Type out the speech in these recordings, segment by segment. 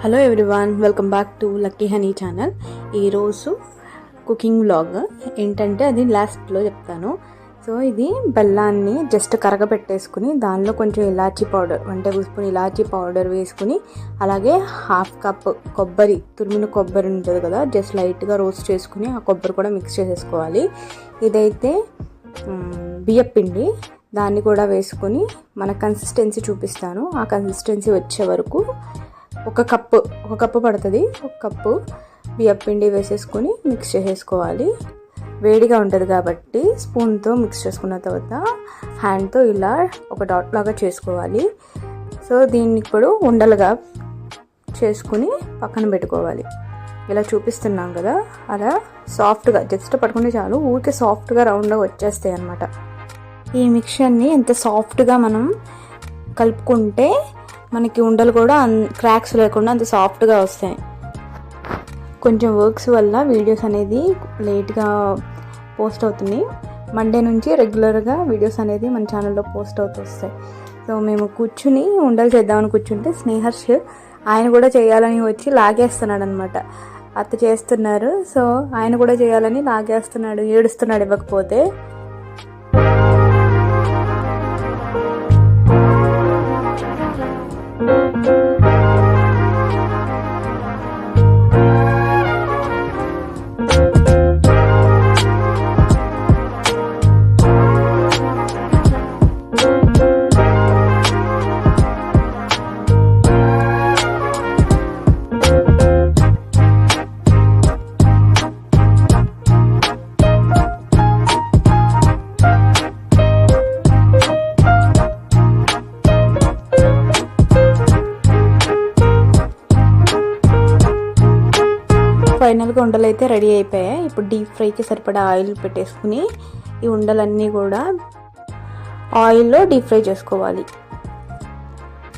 Hello everyone welcome back to lucky honey channel ఈరోజు cooking vlog ఏంటంటే అది లాస్ట్లో చెప్తాను. సో ఇది బెల్లాన్ని జస్ట్ కరగబెట్టేసుకుని దానిలో కొంచెం ఇలాచీ పౌడర్ వన్ టేబుల్ స్పూన్ ఇలాచీ పౌడర్ వేసుకుని అలాగే హాఫ్ కప్ కొబ్బరి తురిమిన కొబ్బరి ఉంటుంది కదా జస్ట్ లైట్గా రోస్ట్ చేసుకుని ఆ కొబ్బరి కూడా మిక్స్ చేసేసుకోవాలి. ఇదైతే బియ్యపిండి దాన్ని కూడా వేసుకొని మన కన్సిస్టెన్సీ చూపిస్తాను. ఆ కన్సిస్టెన్సీ వచ్చే వరకు ఒక కప్పు ఒక కప్పు పడుతుంది. ఒక కప్పు బియ్యం పిండి వేసేసుకొని మిక్స్ చేసేసుకోవాలి వేడిగా ఉంటుంది కాబట్టి స్పూన్తో మిక్స్ చేసుకున్న తర్వాత హ్యాండ్తో ఇలా ఒక డాట్ లాగా చేసుకోవాలి. సో దీన్ని ఇప్పుడు ఉండలుగా చేసుకుని పక్కన పెట్టుకోవాలి. ఇలా చూపిస్తున్నాం కదా అలా సాఫ్ట్గా జస్ట్ పట్టుకుంటే చాలు ఊరికే సాఫ్ట్గా రౌండ్గా వచ్చేస్తాయి అనమాట ఈ మిక్చర్ని ఎంత సాఫ్ట్గా మనం కలుపుకుంటే మనకి ఉండలు కూడా క్రాక్స్ లేకుండా అంత సాఫ్ట్గా వస్తాయి. కొంచెం వర్క్స్ వల్ల వీడియోస్ అనేది లేట్గా పోస్ట్ అవుతుంది మండే నుంచి రెగ్యులర్గా వీడియోస్ అనేది మన ఛానల్లో పోస్ట్ అవుతూ వస్తాయి. సో మేము కూర్చుని ఉండలు చేద్దామని కూర్చుంటే స్నేహర్ష్ ఆయన కూడా చేయాలని వచ్చి లాగేస్తున్నాడు అనమాట అత్త చేస్తున్నారు. సో ఆయన కూడా చేయాలని లాగేస్తున్నాడు ఏడుస్తున్నాడు ఇవ్వకపోతే. ఫైనల్గా ఉండలు అయితే రెడీ అయిపోయాయి ఇప్పుడు డీప్ ఫ్రైకి సరిపడా ఆయిల్ పెట్టేసుకుని ఈ ఉండలన్నీ కూడా ఆయిల్లో డీప్ ఫ్రై చేసుకోవాలి.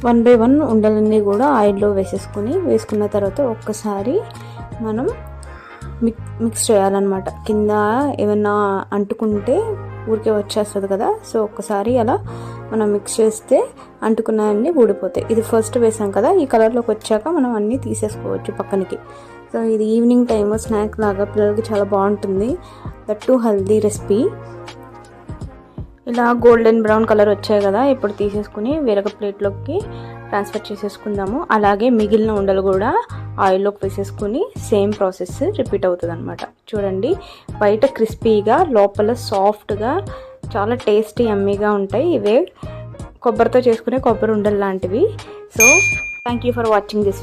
వన్ బై వన్ ఉండలన్నీ కూడా ఆయిల్లో వేసేసుకుని వేసుకున్న తర్వాత ఒక్కసారి మనం మిక్ మిక్స్ చేయాలన్నమాట. కింద ఏమన్నా అంటుకుంటే ఊరికే వచ్చేస్తుంది కదా. సో ఒక్కసారి అలా మనం మిక్స్ చేస్తే అంటుకున్నవన్నీ ఊడిపోతాయి. ఇది ఫస్ట్ వేసాం కదా. ఈ కలర్లోకి వచ్చాక మనం అన్నీ తీసేసుకోవచ్చు పక్కనకి. సో ఇది ఈవినింగ్ టైము స్నాక్ లాగా పిల్లలకి చాలా బాగుంటుంది. That too healthy recipe. ఇలా గోల్డెన్ బ్రౌన్ కలర్ వచ్చాయి కదా ఇప్పుడు తీసేసుకుని వేరొక ప్లేట్లోకి ట్రాన్స్ఫర్ చేసేసుకుందాము. అలాగే మిగిలిన ఉండలు కూడా ఆయిల్లోకి వేసేసుకుని సేమ్ ప్రాసెస్ రిపీట్ అవుతుంది అనమాట చూడండి బయట క్రిస్పీగా లోపల సాఫ్ట్గా చాలా టేస్టీ అమ్మీగా ఉంటాయి. ఇవే కొబ్బరితో చేసుకునే కొబ్బరి ఉండలు లాంటివి. So thank you for watching this